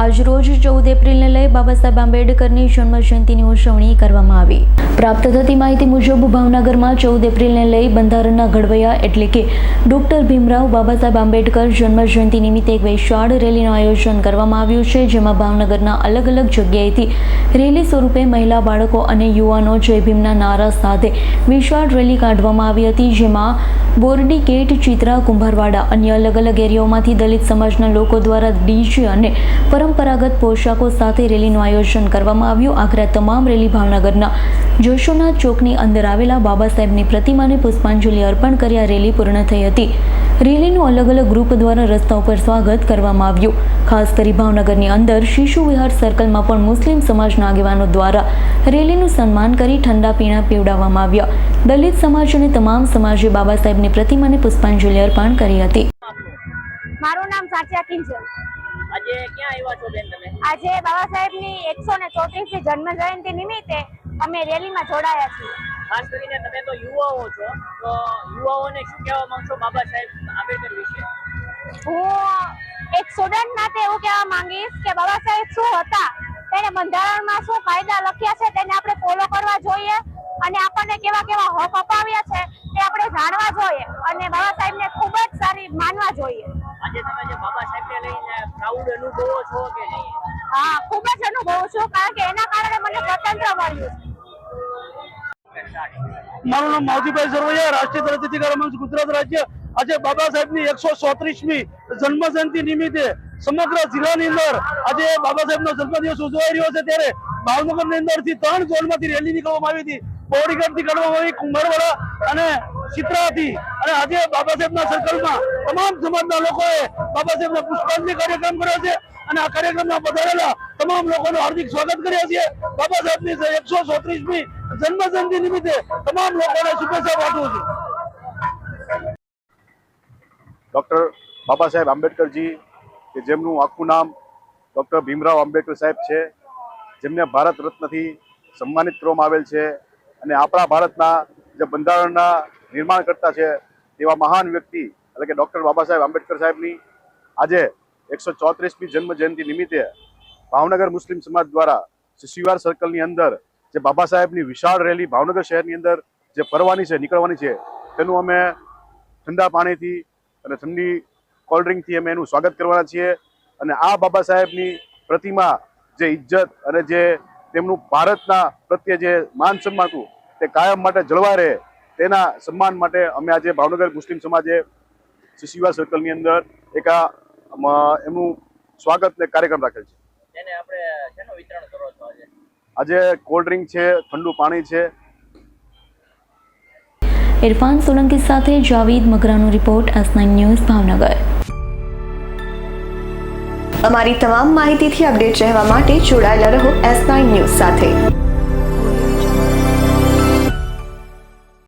આજરોજ ચૌદ એપ્રિલને લઈ બાબા સાહેબ આંબેડકરની જન્મજયંતિની ઉજવણી કરવામાં આવી. પ્રાપ્ત થતી માહિતી મુજબ, ભાવનગરમાં ચૌદ એપ્રિલને લઈ બંધારણના ઘડવૈયા એટલે કે ડોક્ટર ભીમરાવ બાબા સાહેબ આંબેડકર જન્મજયંતિ નિમિત્તે એક વિશાળ રેલીનું આયોજન કરવામાં આવ્યું છે, જેમાં ભાવનગરના અલગ અલગ જગ્યાએથી રેલી સ્વરૂપે મહિલા, બાળકો અને યુવાનો જય ભીમના નારા સાથે વિશાળ રેલી કાઢવામાં આવી હતી, જેમાં બોરડી ગેટ ચિત્રા, કુંભારવાડા અન્ય અલગ અલગ એરિયાઓમાંથી દલિત સમાજના લોકો દ્વારા ડીજે અને પરંપરાગત પોશાકો સાથે રેલીનું આયોજન કરવામાં આવ્યું. આખરે તમામ રેલી ભાવનગરના જોશોનાથ ચોકની અંદર આવેલા બાબા સાહેબની પ્રતિમાને પુષ્પાંજલિ અર્પણ કરી આ રેલી પૂર્ણ થઈ હતી. રેલીનું અલગ અલગ ગ્રુપ દ્વારા રસ્તા ઉપર સ્વાગત કરવામાં આવ્યું. ખાસ કરી ભાવનગરની અંદર શિશુ વિહાર સર્કલમાં પણ મુસ્લિમ સમાજના આગેવાનો દ્વારા રેલીનું સન્માન કરી ઠંડા પીણા પીવડાવવામાં આવ્યા. દલિત સમાજ અને તમામ સમાજે બાબા સાહેબની પ્રતિમાને પુષ્પાંજલિ અર્પણ કરી હતી. મારું નામ સાચા કિંજલ. આજે ક્યાં આવ્યા છો બેન તમે? આજે બાબા સાહેબની એકસો ને ચોત્રીસમી જન્મ જયંતિ નિમિત્તે અમે રેલીમાં જોડાયા છીએ. ખાસ કરીને તમે તો યુવાઓ છો તો યુવાઓને શું કહેવા માંગશો બાબા સાહેબ આંબેડકર વિશે? હું એક સ્ટુડન્ટ નાતે એવું કહેવા માંગીશ કે બાબા સાહેબ શું હતા તેને બંધારણમાં શું કાયદા લખ્યા છે તેને આપણે ફોલો કરવા જોઈએ અને આપણને કેવા કેવા હક અપાવ્યા છે તે આપણે જાણવા જોઈએ અને બાબા સાહેબને ખૂબ જ સારી માનવા જોઈએ. પ્રાઉડ અનુભવો છો કે નહીં હા ખૂબ જ અનુભવું છું કારણ કે એના કારણે મને સ્વતંત્ર મળ્યું છે. મારું નામ માવજીભાઈ સરવૈયા રાષ્ટ્રીય તરતિકાર મંચ ગુજરાત રાજ્ય. આજે બાબા સાહેબની એકસો ચોત્રીસમી જન્મ જયંતિ નિમિત્તે સમગ્ર જિલ્લાની અંદર આજે બાબા સાહેબનો જન્મદિવસ ઉજવાઈ રહ્યો છે. ત્યારે ભાવનગરની અંદરથી ત્રણ ઝોનમાંથી રેલી નીકળવામાં આવી હતી. બોડીગઢથી કાઢવામાં આવી કુંભરવાડા અને ચિત્રાથી. અને આજે બાબા સાહેબના સર્કલમાં તમામ સમાજના લોકોએ બાબા સાહેબના પુષ્પાંજલિ કાર્યક્રમ કર્યો છે. અને આ કાર્યક્રમમાં પધારેલા તમામ લોકોનું હાર્દિક સ્વાગત કર્યા છીએ. બાબા સાહેબની એકસો ચોત્રીસમી જન્મ જયંતિ નિમિત્તે તમામ લોકોને શુભેચ્છા પાઠવું છું. ડૉક્ટર બાબા સાહેબ આંબેડકરજી, કે જેમનું આખું નામ ડૉક્ટર ભીમરાવ આંબેડકર સાહેબ છે, જેમને ભારત રત્નથી સન્માનિત કરવામાં આવેલ છે. અને આપણા ભારતના જે બંધારણના નિર્માણ કરતા છે તેવા મહાન વ્યક્તિ, એટલે કે ડૉક્ટર બાબા સાહેબ આંબેડકર સાહેબની આજે એકસો ચોત્રીસમી જન્મ જયંતિ નિમિત્તે ભાવનગર મુસ્લિમ સમાજ દ્વારા શિવાર સર્કલની અંદર જે બાબા સાહેબની વિશાળ રેલી ભાવનગર શહેરની અંદર જે ફરવાની છે, નીકળવાની છે, તેનું અમે ઠંડા પાણીથી અને ઠંડી કોલ્ડ ડ્રિંકથી અમે એનું સ્વાગત કરવાના છીએ. અને આ બાબા સાહેબની પ્રતિમા જે ઇજ્જત અને જે તેમનું ભારતના પ્રત્યે જે માન સન્માન હતું તે કાયમ માટે જળવાય રહે તેના સન્માન માટે અમે આજે ભાવનગર મુસ્લિમ સમાજે શિશિવા સર્કલની અંદર એક આ એમનું સ્વાગત ને કાર્યક્રમ રાખેલ છે. તેને આપણે શેનું વિતરણ કરો છો આજે? આજે કોલ્ડ ડ્રિંક છે ઠંડુ પાણી છે. ઇરફાન સોલંકી સાથે Javid મગરાનો report S nine news Bhavnagar. અમારી તમામ માહિતીથી અપડેટ રહેવા માટે જોડાયેલા રહો એસ નાઇન ન્યૂઝ સાથે.